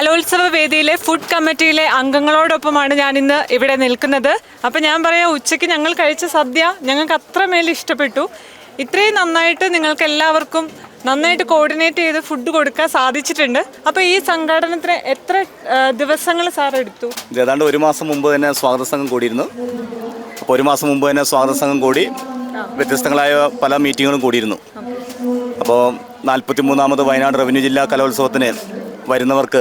കലോത്സവ വേദിയിലെ ഫുഡ് കമ്മിറ്റിയിലെ അംഗങ്ങളോടൊപ്പമാണ് ഞാൻ ഇന്ന് ഇവിടെ നിൽക്കുന്നത്. അപ്പം ഞാൻ പറയാം ഉച്ചയ്ക്ക് ഞങ്ങൾ കഴിച്ച സദ്യ ഞങ്ങൾക്ക് അത്രമേൽ ഇഷ്ടപ്പെട്ടു. ഇത്രയും നന്നായിട്ട് നിങ്ങൾക്ക് എല്ലാവർക്കും നന്നായിട്ട് കോർഡിനേറ്റ് ചെയ്ത് ഫുഡ് കൊടുക്കാൻ സാധിച്ചിട്ടുണ്ട്. അപ്പോൾ ഈ സംഘടനത്തിന് എത്ര ദിവസങ്ങൾ സാർ എടുത്തു? ഏതാണ്ട് ഒരു മാസം മുമ്പ് തന്നെ സ്വാഗത സംഘം കൂടിയിരുന്നു. അപ്പോൾ ഒരു മാസം മുമ്പ് തന്നെ സ്വാഗത സംഘം കൂടി വ്യത്യസ്തങ്ങളായ പല മീറ്റിങ്ങുകളും കൂടിയിരുന്നു. അപ്പോൾ നാൽപ്പത്തി മൂന്നാമത് വയനാട് റവന്യൂ ജില്ലാ കലോത്സവത്തിന് വരുന്നവർക്ക്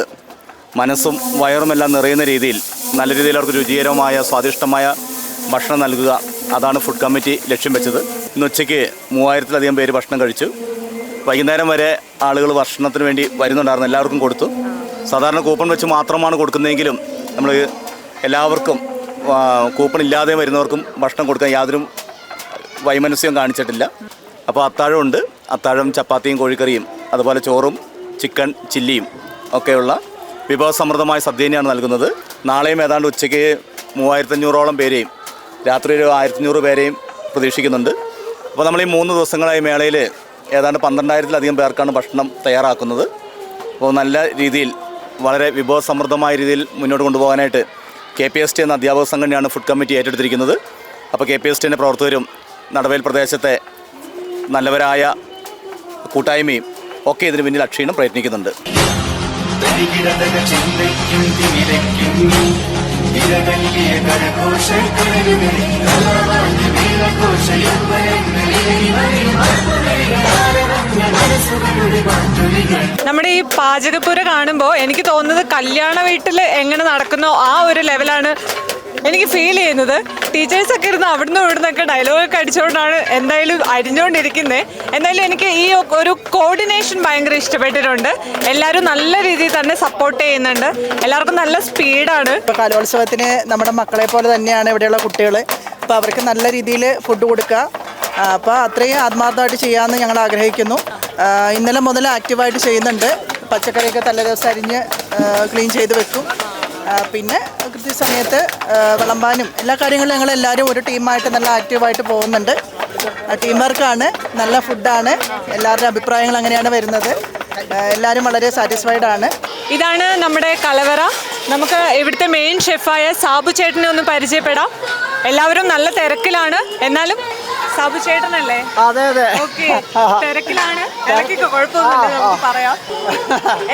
മനസ്സും വയറുമെല്ലാം നിറയുന്ന രീതിയിൽ നല്ല രീതിയിൽ അവർക്ക് രുചികരമായ സ്വാദിഷ്ടമായ ഭക്ഷണം നൽകുക. അതാണ് ഫുഡ് കമ്മിറ്റി ലക്ഷ്യം വെച്ചത്. ഇന്ന് ഉച്ചയ്ക്ക് മൂവായിരത്തിലധികം പേര് ഭക്ഷണം കഴിച്ചു. വൈകുന്നേരം വരെ ആളുകൾ ഭക്ഷണത്തിന് വേണ്ടി വരുന്നുണ്ടായിരുന്നു. എല്ലാവർക്കും കൊടുത്തു. സാധാരണ കൂപ്പൺ വെച്ച് മാത്രമാണ് കൊടുക്കുന്നതെങ്കിലും നമ്മൾ എല്ലാവർക്കും കൂപ്പൺ ഇല്ലാതെ വരുന്നവർക്കും ഭക്ഷണം കൊടുക്കാൻ യാതൊരു വൈമനസ്യവും കാണിച്ചിട്ടില്ല. അപ്പോൾ അത്താഴമുണ്ട്. അത്താഴം ചപ്പാത്തിയും കോഴിക്കറിയും അതുപോലെ ചോറും ചിക്കൻ ചില്ലിയും ഒക്കെയുള്ള വിഭവസമൃദ്ധമായ സദ്യ തന്നെയാണ് നൽകുന്നത്. നാളെയും ഏതാണ്ട് ഉച്ചയ്ക്ക് മൂവായിരത്തഞ്ഞൂറോളം പേരെയും രാത്രി ഒരു ആയിരത്തഞ്ഞൂറ് പേരെയും പ്രതീക്ഷിക്കുന്നുണ്ട്. അപ്പോൾ നമ്മൾ ഈ മൂന്ന് ദിവസങ്ങളായി മേളയിൽ ഏതാണ്ട് പന്ത്രണ്ടായിരത്തിലധികം പേർക്കാണ് ഭക്ഷണം തയ്യാറാക്കുന്നത്. അപ്പോൾ നല്ല രീതിയിൽ വളരെ വിഭവസമൃദ്ധമായ രീതിയിൽ മുന്നോട്ട് കൊണ്ടുപോകാനായിട്ട് കെ പി എസ് ടി എന്ന അധ്യാപക സംഘടനയാണ് ഫുഡ് കമ്മിറ്റി ഏറ്റെടുത്തിരിക്കുന്നത്. അപ്പോൾ കെ പി എസ് ടിന്റെ പ്രവർത്തകരും നടവേൽ പ്രദേശത്തെ നല്ലവരായ കൂട്ടായ്മയും ഒക്കെ ഇതിന് പിന്നിൽ അക്ഷീണം പ്രയത്നിക്കുന്നുണ്ട്. നമ്മുടെ ഈ പാചകപ്പുര കാണുമ്പോൾ എനിക്ക് തോന്നുന്നത് കല്യാണ വീട്ടിൽ എങ്ങനെ നടക്കുന്നോ ആ ഒരു ലെവലാണ് എനിക്ക് ഫീൽ ചെയ്യുന്നത് ടീച്ചേഴ്സ് ഒക്കെ ഇരുന്ന് അവിടുന്ന് ഇവിടുന്നൊക്കെ ഡയലോഗൊക്കെ അടിച്ചുകൊണ്ടാണ് എന്തായാലും അരിഞ്ഞുകൊണ്ടിരിക്കുന്നത് എന്തായാലും എനിക്ക് ഈ ഒരു കോർഡിനേഷൻ ഭയങ്കര ഇഷ്ടപ്പെട്ടിട്ടുണ്ട്. എല്ലാവരും നല്ല രീതിയിൽ തന്നെ സപ്പോർട്ട് ചെയ്യുന്നുണ്ട്. എല്ലാവർക്കും നല്ല സ്പീഡാണ് ഇപ്പോൾ കലോത്സവത്തിന് നമ്മുടെ മക്കളെ പോലെ തന്നെയാണ് ഇവിടെയുള്ള കുട്ടികൾ അപ്പോൾ അവർക്ക് നല്ല രീതിയിൽ ഫുഡ് കൊടുക്കുക അപ്പോൾ അത്രയും ആത്മാർത്ഥമായിട്ട് ചെയ്യാമെന്ന് ഞങ്ങൾ ആഗ്രഹിക്കുന്നു. ഇന്നലെ മുതൽ ആക്റ്റീവായിട്ട് ചെയ്യുന്നുണ്ട്. പച്ചക്കറിയൊക്കെ തലേദിവസം അരിഞ്ഞ് ക്ലീൻ ചെയ്ത് വെക്കും. പിന്നെ കൃത്യസമയത്ത് സമയത്ത് വിളമ്പാനും എല്ലാ കാര്യങ്ങളും ഞങ്ങൾ എല്ലാവരും ഒരു ടീമായിട്ട് നല്ല ആക്റ്റീവായിട്ട് പോകുന്നുണ്ട്. ടീം വർക്കാണ് നല്ല ഫുഡാണ് എല്ലാവരുടെ അഭിപ്രായങ്ങൾ അങ്ങനെയാണ് വരുന്നത്. എല്ലാവരും വളരെ സാറ്റിസ്ഫൈഡ് ആണ്. ഇതാണ് നമ്മുടെ കലവറ. നമുക്ക് ഇവിടുത്തെ മെയിൻ ഷെഫായ സാബു ചേട്ടനെ ഒന്ന് പരിചയപ്പെടാം. എല്ലാവരും നല്ല തിരക്കിലാണ്. എന്നാലും സാബു ചേട്ടനല്ലേ അതെ അതെ. ഓക്കെ. തിരക്കിലാണ്. തിരക്കൊക്കെ കുഴപ്പമൊന്നുമില്ല നമുക്ക് പറയാം.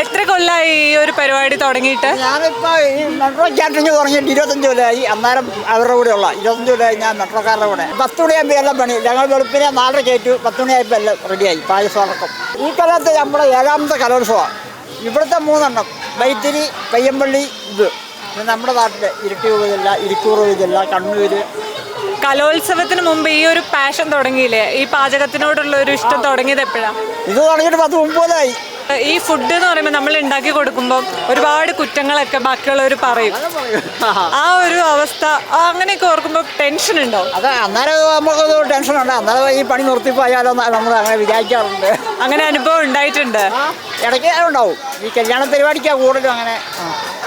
എത്ര കൊല്ലായി ഈ ഒരു പരിപാടി തുടങ്ങിയിട്ട്? ഞാനിപ്പോ ഈ മെട്രോ ക്യാറ്ററിംഗ് തുടങ്ങിയിട്ട് ഇരുപത്തഞ്ച് കൊല്ലമായി അന്നേരം അവരുടെ കൂടെ ഉള്ള ഇരുപത്തഞ്ച് കൊല്ലമായി ഞാൻ മെട്രോക്കാരുടെ കൂടെ. പത്ത് മണിയാകുമ്പോൾ എല്ലാം പണി. ഞങ്ങൾ വെളുപ്പിനെ നാലര കയറ്റു പത്ത് മണിയായപ്പോൾ എല്ലാം റെഡിയായി പായസം അടക്കം. ഈ കാലത്ത് നമ്മുടെ ഏഴാമത്തെ കലോത്സവമാണ് ഇവിടുത്തെ മൂന്നെണ്ണം. വൈത്തിരി പയ്യമ്പള്ളി ഇത്. നമ്മുടെ നാട്ടിലെ ഇരട്ടി ഉപജില്ല ഇരിക്കൂർ ഉപജില്ല കണ്ണൂർ കലോത്സവത്തിന് മുമ്പ് ഈ ഒരു പാഷൻ തുടങ്ങിയില്ലേ? ഈ പാചകത്തിനോടുള്ള ഒരു ഇഷ്ടം തുടങ്ങിയത് എപ്പോഴാണ് ഇത് തുടങ്ങിയിട്ട് പത്ത് മുപ്പതായി. ഈ ഫുഡ് എന്ന് പറയുമ്പോൾ നമ്മൾ ഉണ്ടാക്കി കൊടുക്കുമ്പോൾ ഒരുപാട് കുറ്റങ്ങളൊക്കെ ബാക്കിയുള്ളവർ പറയും. ആ ഒരു അവസ്ഥ അങ്ങനെയൊക്കെ ഓർക്കുമ്പോൾ ടെൻഷൻ ഉണ്ടോ? അത് അന്നേരം ടെൻഷൻ ഉണ്ട്. അന്നേരം ഈ പണി നിർത്തിപ്പോയാലോ പോയാലോ നമ്മൾ അങ്ങനെ വിചാരിക്കാറുണ്ട്. അങ്ങനെ അനുഭവം ഉണ്ടായിട്ടുണ്ട്. ഇടയ്ക്ക് ഉണ്ടാവും. ഈ കല്യാണ പരിപാടിക്കാണ് കൂടുതലും അങ്ങനെ.